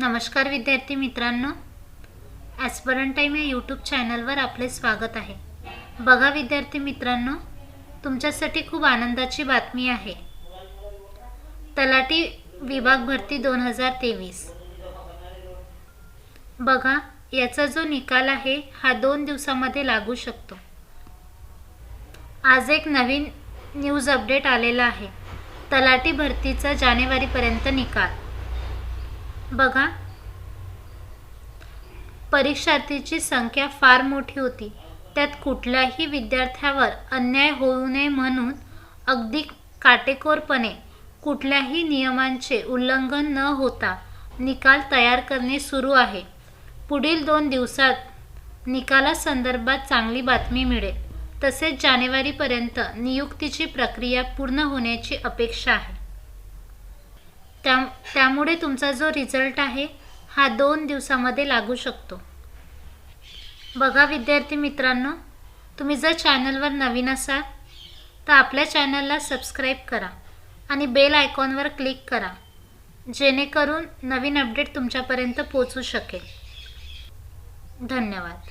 नमस्कार विद्यार्थी मित्रांनो. ॲस्परंट टाईम या यूट्यूब चॅनलवर आपले स्वागत आहे. बघा विद्यार्थी मित्रांनो तुमच्यासाठी खूप आनंदाची बातमी आहे. तलाठी विभाग भरती दोन हजार तेवीस. बघा याचा जो निकाल आहे हा दोन दिवसामध्ये लागू शकतो. आज एक नवीन न्यूज अपडेट आलेला आहे. तलाठी भरतीचा जानेवारीपर्यंत निकाल. बघा. परीक्षार्थीची संख्या फार मोठी होती. त्यात कुठल्याही विद्यार्थ्यावर अन्याय होऊ नये म्हणून अगदी काटेकोरपणे कुठल्याही नियमांचे उल्लंघन न होता निकाल तयार करणे सुरू आहे. पुढील दोन दिवसात निकालासंदर्भात चांगली बातमी मिळेल. तसेच जानेवारीपर्यंत नियुक्तीची प्रक्रिया पूर्ण होण्याची अपेक्षा आहे. त्या त्यामुळे तुमचा जो रिझल्ट आहे हा दोन दिवसामध्ये लागू शकतो. बघा विद्यार्थी मित्रांनो तुम्ही जर चॅनलवर नवीन असाल तर आपल्या चॅनलला सबस्क्राईब करा आणि बेल आयकॉनवर क्लिक करा जेणेकरून नवीन अपडेट तुमच्यापर्यंत पोचू शकेल. धन्यवाद.